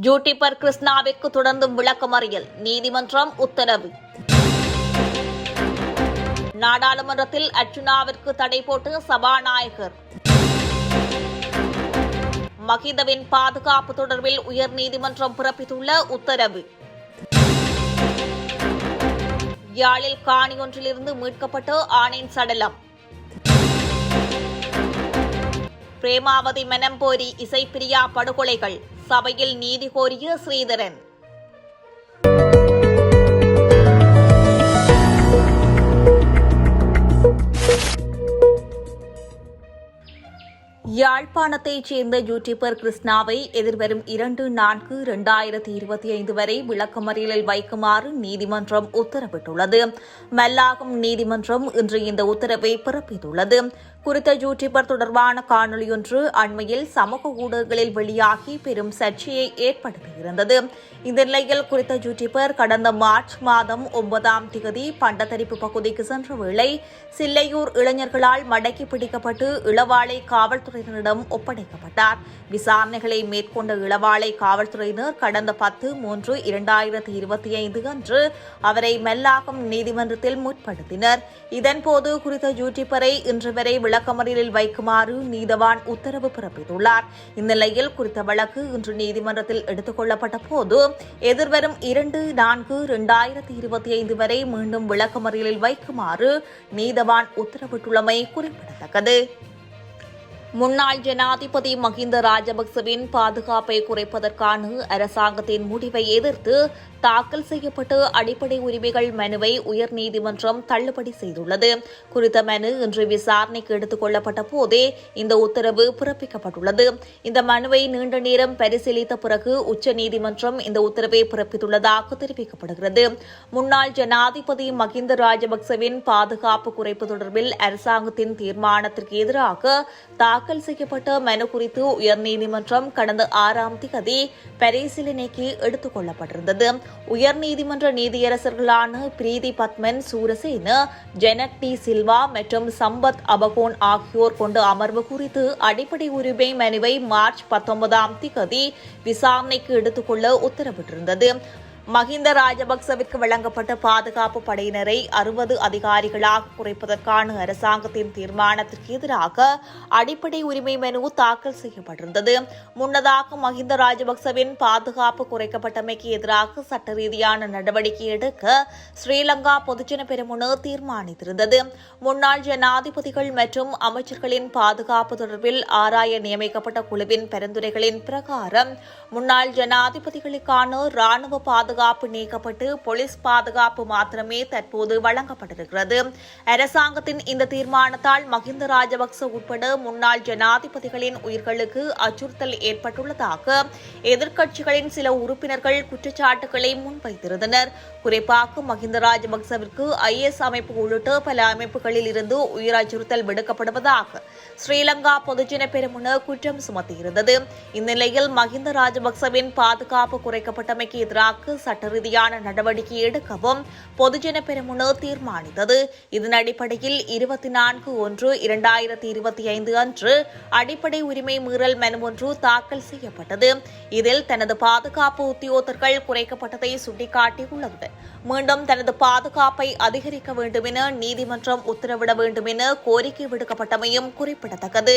ஜூட்டிபர் கிருஷ்ணாவிற்கு தொடர்ந்தும் விளக்கமறியல் நீதிமன்றம் உத்தரவு. நாடாளுமன்றத்தில் அர்ச்சுனாவிற்கு தடை போட்டு சபாநாயகர். மகிதவின் பாதுகாப்பு தொடர்பில் உயர்நீதிமன்றம் பிறப்பித்துள்ள உத்தரவு. யாழில் காணி ஒன்றிலிருந்து மீட்கப்பட்ட ஆணின் சடலம். பிரேமாவதி மெனம்போரி இசைப்பிரியா படுகொலைகள். சபையில் நீதி கோரிய ஸ்ரீதரன். யாழ்ப்பாணத்தைச் சேர்ந்த யூடியூபர் கிருஷ்ணாவை எதிர்வரும் இரண்டு நான்கு இரண்டாயிரத்தி இருபத்தி ஐந்து வரை விளக்கமறியலில் வைக்குமாறு நீதிமன்றம் உத்தரவிட்டுள்ளது. மல்லாகம் நீதிமன்றம் இன்று இந்த உத்தரவை பிறப்பித்துள்ளது. குறித்த யூடியூபர் தொடர்பான காணொலியொன்று அண்மையில் சமூக ஊடகங்களில் வெளியாகி பெரும் சர்ச்சையை ஏற்படுத்தியிருந்தது. இந்த நிலையில் குறித்த யூடியூபர் கடந்த மார்ச் மாதம் ஒன்பதாம் தேதி பண்டத்தரிப்பு பகுதிக்கு சென்ற வேளை சில்லையூர் இளைஞர்களால் மடக்கி பிடிக்கப்பட்டு இளவாலை காவல்துறையினரிடம் ஒப்படைக்கப்பட்டார். விசாரணைகளை மேற்கொண்ட இளவாலை காவல்துறையினர் கடந்த பத்து மூன்று இரண்டாயிரத்தி இருபத்தி ஐந்து அன்று அவரை மெல்லாகம் நீதிமன்றத்தில் முற்படுத்தினர். இதன்போது குறித்த யூடியூபரை இன்று வரை விளக்கமறியலில் வைக்குமாறு நீதவான் உத்தரவு பிறப்பித்துள்ளார். இந்நிலையில் குறித்த வழக்கு இன்று நீதிமன்றத்தில் எடுத்துக் கொள்ளப்பட்ட போது எதிர்வரும் இரண்டு நான்கு இரண்டாயிரத்தி இருபத்தி ஐந்து வரை மீண்டும் விளக்கமறியலில் வைக்குமாறு நீதவான் உத்தரவிட்டுள்ளமை குறிப்பிடத்தக்கது. முன்னாள் ஜனாதிபதி மஹிந்த ராஜபக்சவின் பாதுகாப்பை குறைப்பதற்கான அரசாங்கத்தின் முடிவை எதிர்த்து தாக்கல் செய்யப்பட்டு அடிப்படை உரிமைகள் மனுவை உயர்நீதிமன்றம் தள்ளுபடி செய்துள்ளது. குறித்த மனு இன்று விசாரணைக்கு எடுத்துக் கொள்ளப்பட்ட போதே இந்த உத்தரவு பிறப்பிக்கப்பட்டுள்ளது. இந்த மனுவை நீண்ட நேரம் பரிசீலித்த பிறகு உச்சநீதிமன்றம் இந்த உத்தரவை பிறப்பித்துள்ளதாக தெரிவிக்கப்படுகிறது. முன்னாள் ஜனாதிபதி மஹிந்த ராஜபக்சவின் பாதுகாப்பு குறைப்பு தொடர்பில் அரசாங்கத்தின் தீர்மானத்திற்கு எதிராக தாக்கல் செய்யப்பட்ட மனு குறித்து உயர்நீதிமன்றம் கடந்த ஆறாம் தேதி பரிசீலனைக்கு எடுத்துக் கொள்ளப்பட்டிருந்தது. உயர்நீதிமன்ற நீதியரசர்களான பிரீதி பத்மன் சூரசேன ஜெனக் டி சில்வா மற்றும் சம்பத் அபகோன் ஆகியோர் கொண்ட அமர்வு குறித்து அடிப்படை உரிமை மனுவை மார்ச் பத்தொன்பதாம் தேதி விசாரணைக்கு எடுத்துக்கொள்ள உத்தரவிட்டிருந்தது. மஹிந்த ராஜபக்சவிற்கு வழங்கப்பட்ட பாதுகாப்பு படையினரை அறுபது அதிகாரிகளாக குறைப்பதற்கான அரசாங்கத்தின் தீர்மானத்திற்கு எதிராக அடிப்படை உரிமை மனு தாக்கல் செய்யப்பட்டிருந்தது. முன்னதாக மஹிந்த ராஜபக்சவின் பாதுகாப்பு குறைக்கப்பட்டமைக்கு எதிராக சட்ட ரீதியான நடவடிக்கை எடுக்க ஸ்ரீலங்கா பொதுஜன பெருமுன தீர்மானித்திருந்தது. முன்னாள் ஜனாதிபதிகள் மற்றும் அமைச்சர்களின் பாதுகாப்பு தொடர்பில் ஆராய நியமிக்கப்பட்ட குழுவின் பரிந்துரைகளின் பிரகாரம் முன்னாள் ஜனாதிபதிகளுக்கான ராணுவ பாதுகாப்பு நீக்கப்பட்டு போலீஸ் பாதுகாப்பு மாத்திரமே தற்போது வழங்கப்பட்டிருக்கிறது. அரசாங்கத்தின் இந்த தீர்மானத்தால் மஹிந்த ராஜபக்ச உட்பட முன்னாள் ஜனாதிபதிகளின் உயிர்களுக்கு அச்சுறுத்தல் ஏற்பட்டுள்ளதாக எதிர்க்கட்சிகளின் சில உறுப்பினர்கள் குற்றச்சாட்டுகளை முன்வைத்திருந்தனர். குறிப்பாக மஹிந்த ராஜபக்சவிற்கு ஐஎஸ் அமைப்பு உள்ளிட்ட பல அமைப்புகளில் இருந்து உயிர் அச்சுறுத்தல் விடுக்கப்படுவதாக ஸ்ரீலங்கா பொதுஜன பெருமுன குற்றம் சுமத்தியிருந்தது. இந்நிலையில் மஹிந்த ராஜபக்சவின் பாதுகாப்பு குறைக்கப்பட்டமைக்கு எதிராக சட்ட ரீதியான நடவடிக்கை எடுக்கவும் பொதுஜன பெருமுன தீர்மானித்தது. இதன் அடிப்படையில் இருபத்தி நான்கு ஒன்று இரண்டாயிரத்தி இருபத்தி ஐந்து அன்று அடிப்படை உரிமை மீறல் மனு ஒன்று தாக்கல் செய்யப்பட்டது. இதில் தனது பாதுகாப்பு உத்தியோகத்தர்கள் குறைக்கப்பட்டதை சுட்டிக்காட்டியுள்ளது. மீண்டும் தனது பாதுகாப்பை அதிகரிக்க வேண்டும் என நீதிமன்றம் உத்தரவிட வேண்டும் என கோரிக்கை விடுக்கப்பட்டமையும் குறிப்பிடத்தக்கது.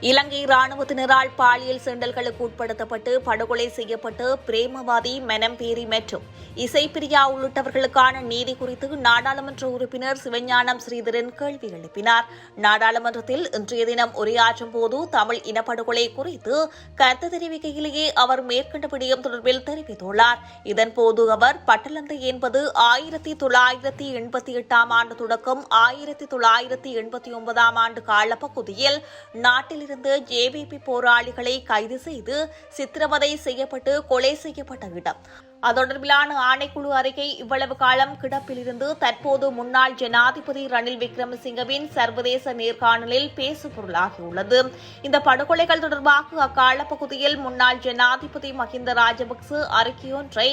இலங்கை ராணுவத்தினரால் பாலியல் சீண்டல்களுக்கு உட்படுத்தப்பட்டு படுகொலை செய்யப்பட்டு பிரேமவாதி மெனம்பேரி மற்றும் இசைப்பிரியா உள்ளிட்டவர்களுக்கான நீதி குறித்து நாடாளுமன்ற உறுப்பினர் சிவஞானம் ஸ்ரீதரன் கேள்வி எழுப்பினார். நாடாளுமன்றத்தில் இன்றைய தினம் உரையாற்றும் போது தமிழ் இனப்படுகொலை குறித்து கருத்து தெரிவிக்கையிலேயே அவர் மேற்கண்ட விடயம் தொடர்பில் தெரிவித்துள்ளார். இதன்போது அவர் பட்டலந்தை என்பது ஆயிரத்தி தொள்ளாயிரத்தி எண்பத்தி எட்டாம் ஆண்டு தொடக்கம் ஆயிரத்தி தொள்ளாயிரத்தி எண்பத்தி ஒன்பதாம் ஆண்டு காலப்பகுதியில் நாட்டில் இருந்த ஜேவிபி போராளிகளை கைது செய்து சித்திரவதை செய்யப்பட்டு கொலை செய்யப்பட்ட இடம். தொடர்பிலான ஆணைக்குழு அறிக்கை இவ்வளவு காலம் கிடப்பிலிருந்து தற்போது முன்னாள் ஜனாதிபதி ரணில் விக்ரமசிங்கவின் சர்வதேச நேர்காணலில் பேசு பொருளாகியுள்ளது இந்த படுகொலைகள் தொடர்பாக அக்கால பகுதியில் முன்னாள் ஜனாதிபதி மஹிந்த ராஜபக்ச அறிக்கையொன்றை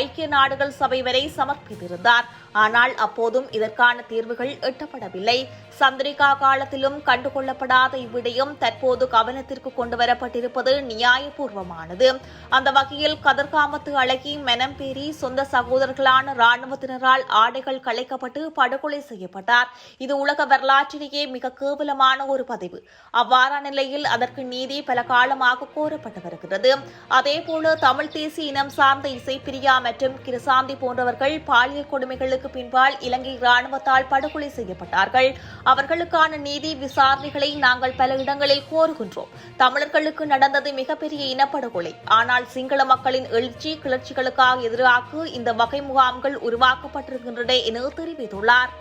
ஐக்கிய நாடுகள் சபை வரை சமர்ப்பித்திருந்தார். ஆனால் அப்போதும் இதற்கான தீர்வுகள் எட்டப்படவில்லை. சந்திரிகா காலத்திலும் கண்டுகொள்ளப்படாத இவ்விடயம் தற்போது கவனத்திற்கு கொண்டுவரப்பட்டிருப்பது நியாயபூர்வமானது. அந்த வகையில் கதிர்காமத்து அழகி மெனம்பேரி சொந்த சகோதரர்களான ராணுவத்தினரால் ஆடைகள் கலைக்கப்பட்டு படுகொலை செய்யப்பட்டார். இது உலக வரலாற்றிலேயே மிக கேவலமான ஒரு பதிவு. அவ்வாறான நிலையில் அதற்கு நீதி பல காலமாக கோரப்பட்டு வருகிறது. அதேபோல தமிழ் தேசிய இனம் சார்ந்த இசைப்பிரியா மற்றும் கிருசாந்தி போன்றவர்கள் பாலியல் கொடுமைகளுக்கு பின்பால் இலங்கை ராணுவத்தால் படுகொலை செய்யப்பட்டார்கள். அவர்களுக்கான நீதி விசாரணைகளை நாங்கள் பல இடங்களில் கோருகின்றோம். தமிழர்களுக்கு நடந்தது மிகப்பெரிய இனப்படுகொலை. ஆனால் சிங்கள மக்களின் எழுச்சி கிளர்ச்சிகளுக்கு கிளர்ச்சிகளுக்காக எதிராக இந்த வகை முகாம்கள் உருவாக்கப்பட்டிருக்கின்றன என தெரிவித்துள்ளார்.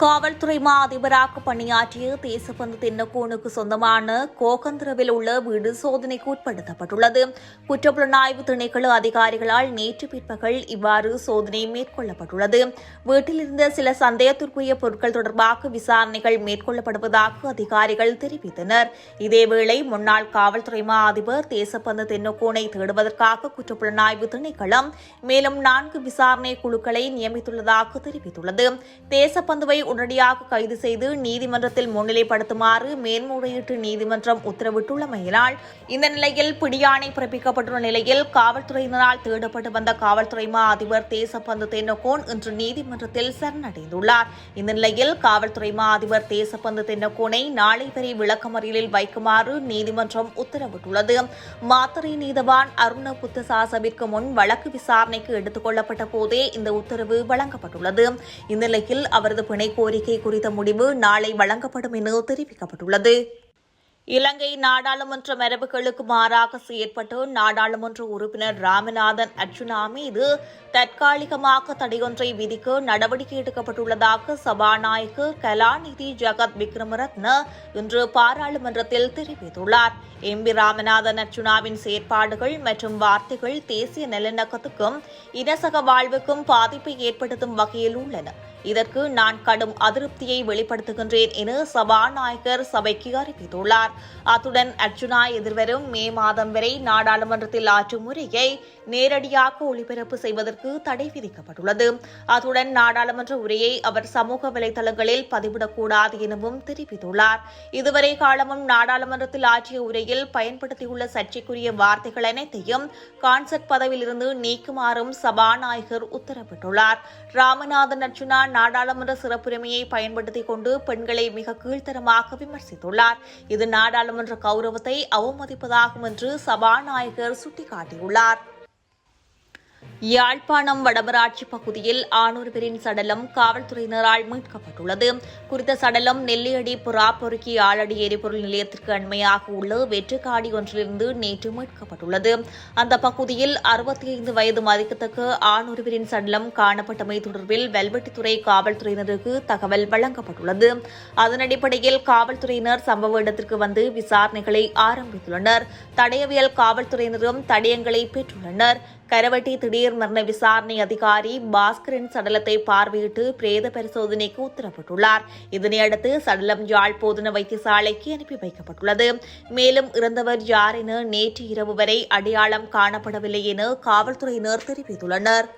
காவல்துறை மா அதிபராக பணியாற்றிய தேசபந்து தென்னக்கோனுக்கு சொந்தமான கோகந்திரவில் உள்ள வீடு சோதனைக்கு உட்படுத்தப்பட்டுள்ளது. குற்றப்புலனாய்வு திணைக்கள அதிகாரிகளால் நேற்று பிற்பகல் இவ்வாறு சோதனை மேற்கொள்ளப்பட்டுள்ளது. வீட்டில் இருந்த சில சந்தேகத்திற்குரிய பொருட்கள் தொடர்பாக விசாரணைகள் மேற்கொள்ளப்படுவதாக அதிகாரிகள் தெரிவித்தனர். இதேவேளை முன்னாள் காவல்துறை மா அதிபர் தேசப்பந்து தென்னக்கோனை தேடுவதற்காக குற்றப்புலனாய்வு திணைக்களம் மேலும் நான்கு விசாரணை குழுக்களை நியமித்துள்ளதாக தெரிவித்துள்ளது. தேசப்பந்துவை உடனடியாக கைது செய்து நீதிமன்றத்தில் முன்னிலைப்படுத்துமாறு மேன்முறையீட்டு நீதிமன்றம் உத்தரவிட்டுள்ளமையினால் இந்த நிலையில் பிடியாணை பிறப்பிக்கப்பட்டுள்ள நிலையில் காவல்துறையினரால் தேடப்பட்டு வந்த காவல்துறை மா அதிபர் தேசப்பந்து தென்னகோன் இன்று நீதிமன்றத்தில் சரணடைந்துள்ளார். இந்த நிலையில் காவல்துறை மா அதிபர் தேசப்பந்து தென்னகோனை நாளை வரை விளக்கமறியலில் வைக்குமாறு நீதிமன்றம் உத்தரவிட்டுள்ளது. மாத்தறை நீதவான் அருண புத்தசாசவிற்கு முன் வழக்கு விசாரணைக்கு எடுத்துக் கொள்ளப்பட்ட போதே இந்த உத்தரவு வழங்கப்பட்டுள்ளது. இந்நிலையில் அவரது பிணை கோரிக்கை குறித்த முடிவு நாளை வழங்கப்படும் என தெரிவிக்கப்பட்டுள்ளது. இலங்கை நாடாளுமன்ற மரபுகளுக்கு மாறாக செயற்பட்டு நாடாளுமன்ற உறுப்பினர் ராமநாதன் அர்ஜுனா மீது தற்காலிகமாக தடையொன்றை விதிக்க நடவடிக்கை எடுக்கப்பட்டுள்ளதாக சபாநாயகர் கலாநிதி ஜெகத் விக்ரமரத்ன இன்று பாராளுமன்றத்தில் தெரிவித்துள்ளார். எம்பி ராமநாதன் அர்ச்சுனாவின் செயற்பாடுகள் மற்றும் வார்த்தைகள் தேசிய நல்லிணக்கத்துக்கும் இனசக வாழ்வுக்கும் பாதிப்பை ஏற்படுத்தும் வகையில் உள்ளன. இதற்கு நான் கடும் அதிருப்தியை வெளிப்படுத்துகின்றேன் என சபாநாயகர் சபைக்கு அறிவித்துள்ளார். அத்துடன் அர்ஜுனா எதிர்வரும் மே மாதம் வரை நாடாளுமன்றத்தில் ஆற்றும் முறையை நேரடியாக ஒளிபரப்பு செய்வதற்கு தடை விதிக்கப்பட்டுள்ளது. அத்துடன் நாடாளுமன்ற உரையை அவர் சமூக வலைதளங்களில் பதிவிடக்கூடாது எனவும் தெரிவித்துள்ளார். இதுவரை காலமும் நாடாளுமன்றத்தில் ஆற்றிய உரையில் பயன்படுத்தியுள்ள சர்ச்சைக்குரிய வார்த்தைகள் அனைத்தையும் கான்செர்ட் பதவியிலிருந்து நீக்குமாறும் சபாநாயகர் உத்தரவிட்டுள்ளார். ராமநாதன் அர்ஜுனா நாடாளுமன்ற சிறப்புரிமையை பயன்படுத்திக் கொண்டு பெண்களை மிக கீழ்த்தரமாக விமர்சித்துள்ளார். இது நாடாளுமன்ற கௌரவத்தை அவமதிப்பதாகும் என்று சபாநாயகர் சுட்டிக்காட்டியுள்ளார். யாழ்ப்பாணம் வடமராட்சி பகுதியில் ஆணொருவரின் சடலம் காவல்துறையினரால் மீட்கப்பட்டுள்ளது. குறித்த சடலம் நெல்லியடி புறா பொறுக்கி ஆளடி எரிபொருள் நிலையத்திற்கு அண்மையாக உள்ள வெற்றுக்காடி ஒன்றிலிருந்து நேற்று மீட்கப்பட்டுள்ளது. அந்த பகுதியில் அறுபத்தி ஐந்து வயது மதிக்கத்தக்க ஆணொருவரின் சடலம் காணப்பட்டமை தொடர்பில் வெல்வெட்டித்துறை காவல்துறையினருக்கு தகவல் வழங்கப்பட்டுள்ளது. அதன் அடிப்படையில் காவல்துறையினர் சம்பவ இடத்திற்கு வந்து விசாரணைகளை ஆரம்பித்துள்ளனர். தடயவியல் காவல்துறையினரும் தடயங்களை பெற்றுள்ளனர். கரவட்டி திடீர் மரண விசாரணை அதிகாரி பாஸ்கரின் சடலத்தை பார்வையிட்டு பிரேத பரிசோதனைக்கு உத்தரவிட்டுள்ளார். இதனையடுத்து சடலம் யாழ் போதன வைத்தியசாலைக்கு அனுப்பி வைக்கப்பட்டுள்ளது. மேலும் இறந்தவர் யார் என நேற்று இரவு வரை அடையாளம் காணப்படவில்லை என காவல்துறையினர் தெரிவித்துள்ளனர்.